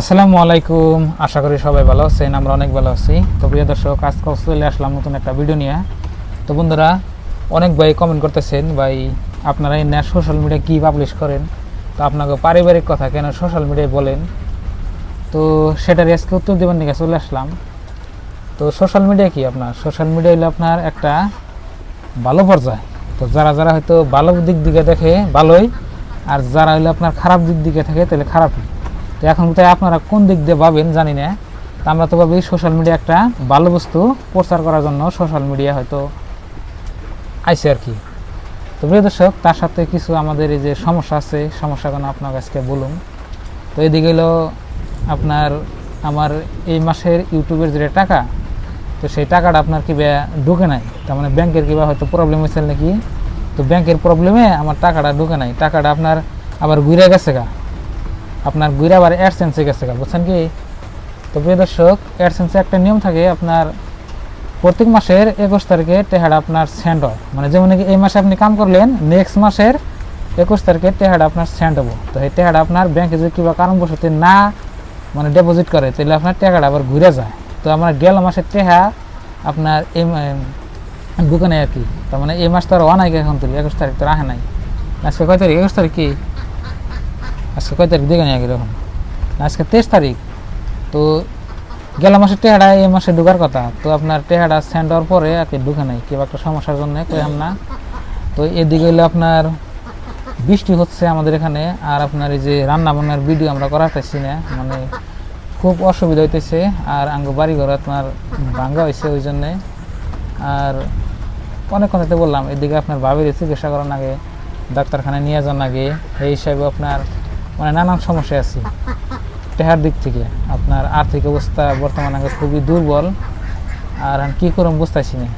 আসসালামু আলাইকুম। আশা করি সবাই ভালো আছেন, আমরা অনেক ভালো আছি। তো প্রিয় দর্শক, আজকে চলে আসলাম নতুন একটা ভিডিও নিয়ে। তো বন্ধুরা, অনেক ভাই কমেন্ট করতেছেন, ভাই, আপনারা এই সোশ্যাল মিডিয়া কী পাবলিশ করেন? তো আপনাকে পারিবারিক কথা কেন সোশ্যাল মিডিয়ায় বলেন? তো সেটার আজকে উত্তর দেবার দিকে চলে আসলাম। তো সোশ্যাল মিডিয়া কি আপনার? সোশ্যাল মিডিয়া হলো আপনার একটা ভালো পর্যায়। তো যারা যারা হয়তো ভালো দিক দিকে দেখে, ভালোই। আর যারা হলো আপনার খারাপ দিক দিকে থাকে তাহলে খারাপই। তো এখন তাই আপনারা কোন দিক দিয়ে ভাবেন জানি না। আমরা তো ভাবি সোশ্যাল মিডিয়া একটা ভালো বস্তু প্রচার করার জন্য সোশ্যাল মিডিয়া হয়তো আইসে আর কি। তো প্রিয় দর্শক, তার সাথে কিছু আমাদের এই যে সমস্যা আছে সমস্যাগুলো আপনাকে আজকে বলুন। তো এদিকে হলো আপনার আমার এই মাসের ইউটিউবের যে টাকা, তো সেই টাকাটা আপনার কিবা ঢুকে নাই? তার মানে ব্যাংকের কিবা হয়তো প্রবলেম হয়েছে নাকি? তো ব্যাংকের প্রবলেমে আমার টাকাটা ঢুকে নাই। টাকাটা আপনার আবার ঘুরে গেছে গা। আপনার ঘুরে আবার অ্যাডসেন্সে গেছে বুঝছেন কি? তো প্রিয় দর্শক অ্যাডসেন্সে একটা নিয়ম থাকে, আপনার প্রত্যেক মাসের একুশ তারিখে টেহাটা আপনার সেন্ড হয়। মানে যেমন এই মাসে আপনি কাম করলেন নেক্সট মাসের একুশ তারিখে টেহাটা আপনার সেন্ড হব। তো এই টেহাটা আপনার ব্যাংকে যদি কিবা কারণবশত না মানে ডিপোজিট করে, তাহলে আপনার টাকাটা আবার ঘুরে যায়। তো আমার গেল মাসের টেহা আপনার এই ঢুকে নেই আর কি। তার মানে এই মাস তো আর অনাই এখন তুলি একুশ তারিখ তো রাখে নাই। আজকে কয় তারিখ? একুশ তারিখ কি? আজকে কয় তারিখ? দেখে নিয়ে এখন। আজকে তেইশ তারিখ। তো গেল মাসের টেহাটা এই মাসে ঢুকার কথা। তো আপনার টেহাটা সেন্ড হওয়ার পরে কি ঢুকে নাই। কেউ একটা সমস্যার জন্য কইলাম না। তো এদিকে হইলে আপনার বৃষ্টি হচ্ছে আমাদের এখানে। আর আপনার এই যে রান্না বান্নার ভিডিও আমরা করাতেছি না। মানে খুব অসুবিধা হইতেছে। আর আঙ্গ বাড়ি ঘর আপনার ভাঙ্গা হয়েছে ওই জন্যে। আর অনেক কথাতে বললাম। এদিকে আপনার ভাবির চিকিৎসা করার আগে, ডাক্তারখানায় নিয়ে যাওয়ার আগে, এই হিসাবে আপনার মানে নানান সমস্যা আছে। টেহার দিক থেকে আপনার আর্থিক অবস্থা বর্তমানে খুবই দুর্বল। আর কী করুন বুঝতেছি না।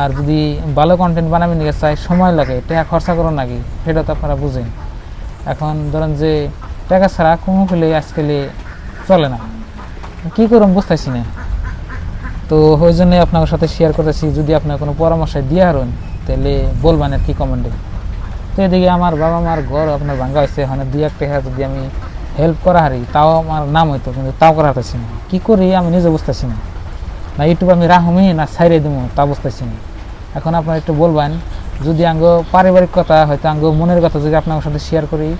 আর যদি ভালো কন্টেন্ট বানাবেন নিয়ে চাই সময় লাগে টাকা খরচা করুন নাকি, সেটা তো আপনারা বুঝেন। এখন ধরেন যে টাকা ছাড়া কোনো ফেলে আজকালে চলে না। কী করুন বুঝতেছি না। তো ওই জন্যই আপনার সাথে শেয়ার করতেছি, যদি আপনার কোনো পরামর্শ দিয়ে হারুন তাহলে বলবেন আর কি কমেন্টে তো এদিকে আমার বাবা মার ঘর আপনার ভাঙ্গা হয়েছে। ওখানে দুই এক টাকা যদি আমি হেল্প করা হারি, তাও আমার নাম হইতো, কিন্তু তাও করা হারতেছি না। কী করি, আমি নিজে বুঝতেছি না। না ইউটিউব আমি রাখমি, না ছাইরে দেবো তা বুঝতেছি না। এখন আপনার একটু বলবেন, যদি আঙ্গ পারিবারিক কথা, হয়তো আঙ্গ মনের কথা যদি আপনার সাথে শেয়ার করি,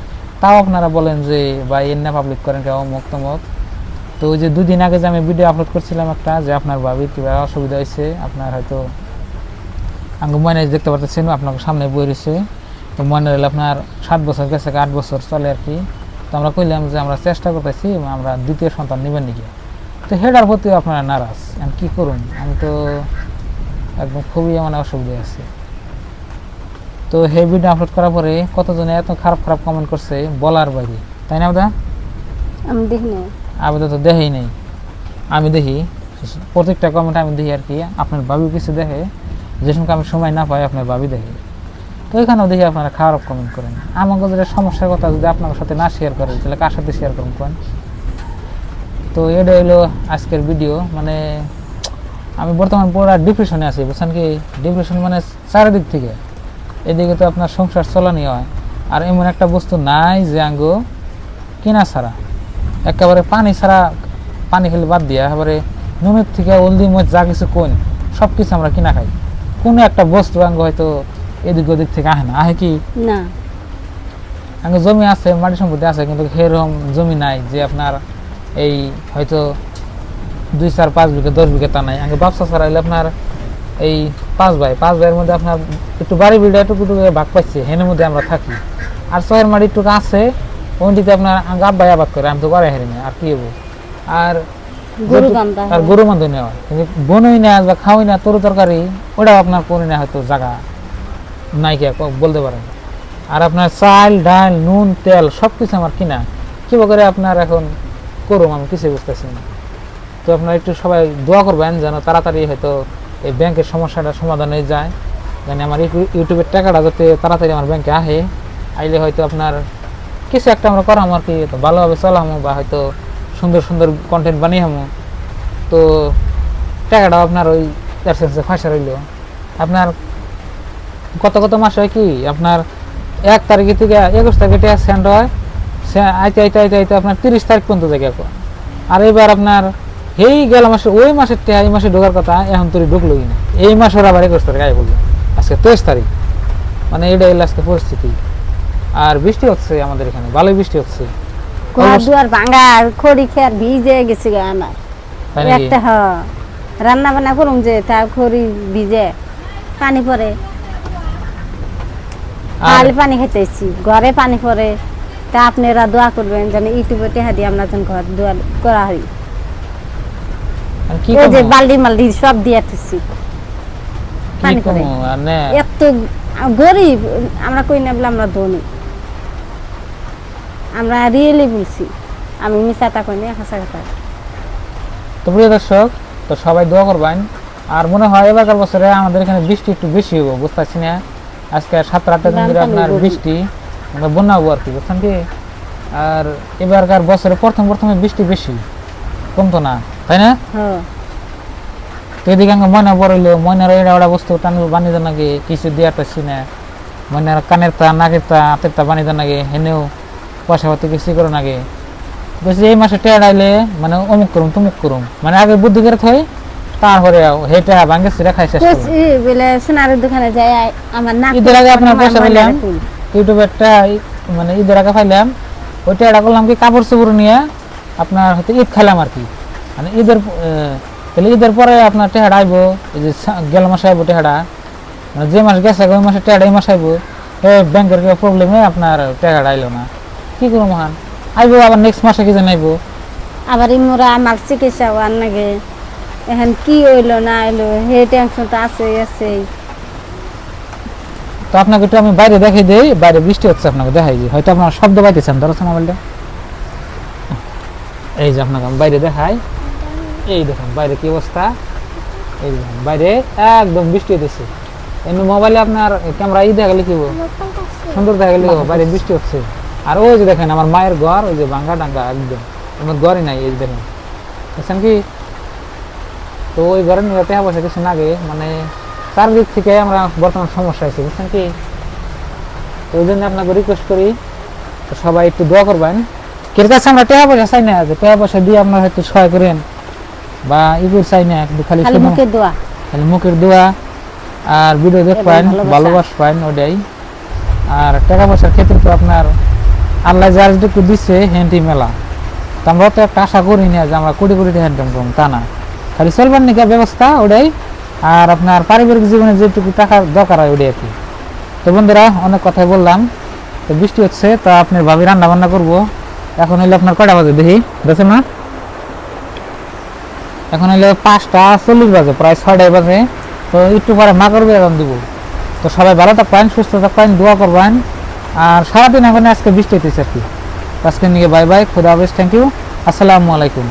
তাও আপনারা বলেন যে বা না পাবলিক করেন কেউ অমুক তমুক। তো ওই যে দুদিন আগে যে আমি ভিডিও আপলোড করছিলাম একটা, যে আপনার ভাবির কীভাবে অসুবিধা হয়েছে, আপনার হয়তো আঙ্গ ময়না দেখতে পাচ্ছেন আপনার সামনে বই রয়েছে। তো ময়না হলে আপনার সাত বছর গেছে আট বছর চলে আর কি। তো আমরা কইলাম যে আমরা চেষ্টা করতেছি আমরা দ্বিতীয় সন্তান নেবেন নাকি। তো হেডার প্রতি আপনারা নারাজ আমি কী করুন? আমি তো একদম খুবই মানে অসুবিধা আছে। তো সেই ভিডিও আপলোড করার পরে কতজনে এত খারাপ খারাপ কমেন্ট করছে বলার বাইরে? তাই না দাদা আমি দেখি না আবেদন তো দেখেই নেই। আমি দেখি প্রত্যেকটা কমেন্ট আমি দেখি আর কি আপনার ভাবি কিছু দেখে। যে সময় আমি সময় না পাই আপনার ভাবি দেখে। তো এখানেও দেখি আপনারা খারাপ কমেন্ট করেন। আমাকে যদি সমস্যার কথা যদি আপনার সাথে না শেয়ার করেন, তাহলে কার সাথে শেয়ার করুন কোন তো এটা হলো আজকের ভিডিও মানে আমি বর্তমান পুরো ডিপ্রেশনে আছি, বুঝছেন কি? ডিপ্রেশন মানে চারিদিক থেকে। এদিকে তো আপনার সংসার চলানি হয়। আর এমন একটা বস্তু নাই যে আঙ্গ কিনা ছাড়া। একেবারে পানি ছাড়া পানি খেলে বাদ দিয়া, একেবারে নুনের থেকে হলদি, মরিচ, যা কিছু কোন সব কিছু আমরা কিনা খাই। কোনো একটা বস্তু আঙ্গ হয়তো এদিক ওদিক থেকে আহে না। আহে কি? না। আঙ্গ জমি আছে মাটি সম্পত্তি আছে কিন্তু সেরকম জমি নাই যে আপনার এই হয়তো দুই চার পাঁচ বিঘা দশ বিঘা তা নাই। আগে ব্যবসা ছাড়া হলে আপনার এই পাঁচ ভাই পাঁচ ভাইয়ের মধ্যে আপনার একটু বাড়ি বিড়া একটু একটু ভাগ পাইছে হেনের মধ্যে আমরা থাকি। আর শহরের মাটি একটু আছে ওইটিতে আপনার আগে আব্বাই আবাদ করে আমি তো বাড়ি হারি না আর কি হব আর গরু আর গরু মান্ধ নেওয়া কিন্তু বনই না বা খাওয়াই না তরু তরকারি ওটাও আপনার করে না হয়তো জায়গা নাই কি আর ক- বলতে পারেন। আর আপনার চাল, ডাল, নুন, তেল সব কিছু আমার কিনা। কি করে আপনার এখন করুম আমি কিছু বুঝতেছি না। তো আপনার একটু সবাই দোয়া করবেন যেন তাড়াতাড়ি হয়তো এই ব্যাংকের সমস্যাটা সমাধান হয়ে যায়। যেন আমার ইউ- ইউটিউবের টাকাটা যাতে তাড়াতাড়ি আমার ব্যাংকে আহে। আইলে হয়তো আপনার কিছু একটা আমরা করাম আর কি ভালোভাবে চলামো বা হয়তো সুন্দর সুন্দর কন্টেন্ট বানিয়ে হামো তো টাকাটা আপনার ওই অ্যাডসেন্সে ফাঁসা রইল। আপনার কত কত মাস হয় কি আপনার এক তারিখে থেকে একুশ তারিখে সেন্ড হয় আইতে আইতে আইতে আইতে আপনার তিরিশ তারিখ পর্যন্ত জায়গা আর এবার আপনার এই গেল মাসে ওই মাসের টেহা এই মাসে ঢোকার কথা এখন তোর ঢুকলো কিনা। এই মাসে ওরা আবার একুশ তারিখ আয় বলল আজকে তেইশ তারিখ। মানে এটা এলো আজকে পরিস্থিতি। আর বৃষ্টি হচ্ছে আমাদের এখানে ভালোই বৃষ্টি হচ্ছে। ঘর দুয়ার ভাঙা আর খড়ি খেয়ার ভিজে গেছে আমার। একটা হ রান্না বান্না করুম যে তা খড়ি ভিজে পানি পড়ে। আর খালি পানি খেতেছি ঘরে পানি পরে তা আপনারা দোয়া করবেন যেন ইউটিউবে টেহা দিয়ে আমরা যেন ঘর দুয়ার করা আর কি ওই যে করব? বালতি সব দিয়ে কি পানি করে? এত গরিব আমরা কই না বলে আমরা ধনী। আমরা রিয়েলি বলছি। আমি মিশাতা কই না হাসা কথা। তো প্রিয় দর্শক তো সবাই দোয়া করবেন। আর মনে হয় এবারকার বছরে আমাদের এখানে বৃষ্টি একটু বেশি হব বুঝতে পারছি না। আজকে সাত আটটা দিন ধরে আপনার বৃষ্টি আমরা বন্যা হব আর কি বুঝছেন কি? আর এবারকার বছরে প্রথম প্রথমে বৃষ্টি বেশি কমতো না তাই না? হ্যাঁ। তো এদিকে ময়না বড়ইলো ময়নার এটা ওটা বস্তু টানবো বানিয়ে দেন নাকি কিছু দিয়ে পাচ্ছি না ময়নার কানের তা নাকের তা হাতের তা বানিয়ে দেন নাকি হেনেও পয়সা পাতি কিছু করে নাকি বলছি এই মাসে টেয়ার আইলে মানে অমুক করুম তমুক করুম মানে আগে বুদ্ধি করে থই তারপরে হেটা ভাঙ্গে সিরা খাই শেষ বলে সোনারের দোকানে যাই আমার নাক ঈদের আগে আপনার পয়সা পেলাম ইউটিউবে একটা মানে ঈদের আগে পাইলাম ওই টেয়ারটা করলাম কি কাপড় চোপড় নিয়ে আপনার হয়তো ঈদ খাইলাম আর কি। মানে ঈদের তাহলে ঈদের পরে আপনার টেহাড়া আইব এই যে গেল মাসে আইব টেহাড়া। মানে যে মাস গেছে ওই মাসে টেহাড়া এই মাসে আইব। ব্যাংকের কেউ প্রবলেমে আপনার টেহাড়া আইলো না। কি করব মহান? আইব আবার নেক্সট মাসে কি জানাইব আবার ইমরা আমার চিকিৎসা হওয়ার নাগে এখন কি হইল, না হইল সেই টেনশন তো আছে আছে তো আপনাকে একটু আমি বাইরে দেখাই দিই, বাইরে বৃষ্টি হচ্ছে আপনাকে দেখাই দিই। হয়তো আপনার শব্দ পাইতেছেন, ধরো মোবাইলটা। এই যে আপনাকে আমি বাইরে দেখাই। এই দেখুন, বাইরে কি অবস্থা? এই দেখুন, বাইরে একদম বৃষ্টি হতেছে এমনি মোবাইলে আপনার ক্যামেরা ই দেখা গেলে কি সুন্দর দেখা গেলে বাইরে বৃষ্টি হচ্ছে। আর ওই যে দেখেন, আমার মায়ের ঘর, ওই যে ভাঙ্গা ডাঙ্গা একদম। আমার ঘরই নাই, এই দেখেন। বুঝছেন কি? তো ওই ঘরের নিয়ে টাকা পয়সা কিছু লাগে মানে চারদিক থেকে আমরা বর্তমান সমস্যা আছে বুঝছেন কি তো ওই জন্য আপনাকে রিকোয়েস্ট করি তো সবাই একটু দোয়া করবেন কের কাছে আমরা টাকা পয়সা চাই না যে টাকা পয়সা দিয়ে আপনারা হয়তো সহায় করেন বা ইগুর চাই না কিন্তু খালি খালি শুধু মুখে দোয়া খালি মুখের দোয়া আর ভিডিও দেখবেন ভালোবাসা। ভালোবাস পাইন ওটাই আর টাকা পয়সার ক্ষেত্রে তো আপনার আল্লাহ যার যেটুকু দিচ্ছে হ্যান্ডি মেলা তো আমরা তো একটা আশা করি না যে আমরা কোটি কোটি হ্যান্ডম করব তা না খালি চলবার নিকা ব্যবস্থা ওটাই। আর আপনার পারিবারিক জীবনে যেটুকু টাকা দরকার হয় ওটাই আর কি। তো বন্ধুরা, অনেক কথাই বললাম। তো বৃষ্টি হচ্ছে, তা আপনার ভাবি রান্না বান্না করব। এখন হইলে আপনার কয়টা বাজে দেখি? দেখছেন না? এখন হইলে পাঁচটা চল্লিশ বাজে, প্রায় ছয়টায় বাজে। তো একটু পরে মা করবে এখন দিব। তো সবাই ভালো থাকবেন, সুস্থ থাকবেন, দোয়া করবেন। আর সারাদিন এখন আজকে বৃষ্টি হইতেছে আর কি। আজকে নিয়ে বাই বাই, খুদা হাফেজ থ্যাংক ইউ আসসালামু আলাইকুম।